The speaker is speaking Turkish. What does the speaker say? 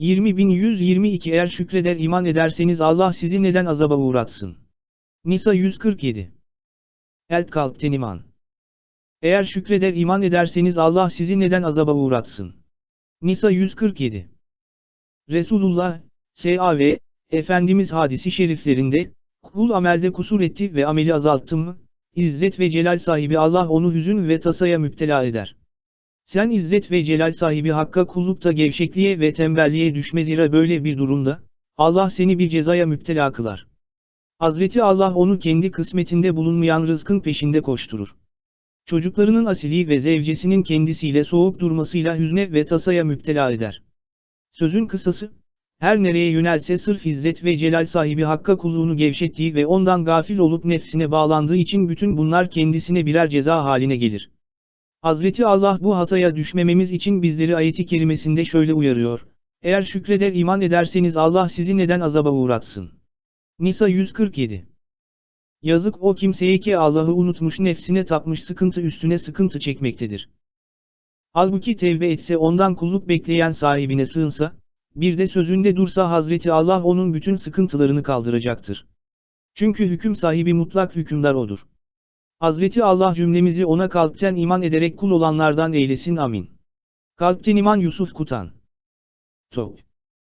20122 Eğer şükreder iman ederseniz Allah sizi neden azaba uğratsın? Nisa 147 Elp kalpten iman. Eğer şükreder iman ederseniz Allah sizi neden azaba uğratsın? Nisa 147 Resulullah, S.A.V. Efendimiz hadisi şeriflerinde, kul amelde kusur etti ve ameli azalttı mı, İzzet ve celal sahibi Allah onu hüzün ve tasaya müptela eder. Sen izzet ve celal sahibi Hakk'a kullukta gevşekliğe ve tembelliğe düşme zira böyle bir durumda, Allah seni bir cezaya müptela kılar. Hazreti Allah onu kendi kısmetinde bulunmayan rızkın peşinde koşturur. Çocuklarının asili ve zevcesinin kendisiyle soğuk durmasıyla hüzne ve tasaya müptela eder. Sözün kısası, her nereye yönelse sırf izzet ve celal sahibi Hakk'a kulluğunu gevşettiği ve ondan gafil olup nefsine bağlandığı için bütün bunlar kendisine birer ceza haline gelir. Hazreti Allah bu hataya düşmememiz için bizleri ayeti kerimesinde şöyle uyarıyor. Eğer şükreder iman ederseniz Allah sizi neden azaba uğratsın? Nisa 147 Yazık o kimseye ki Allah'ı unutmuş nefsine tapmış sıkıntı üstüne sıkıntı çekmektedir. Halbuki tevbe etse ondan kulluk bekleyen sahibine sığınsa, bir de sözünde dursa Hazreti Allah onun bütün sıkıntılarını kaldıracaktır. Çünkü hüküm sahibi mutlak hükümdar odur. Hazreti Allah cümlemizi ona kalpten iman ederek kul olanlardan eylesin amin. Kalpten iman Yusuf Kutan Top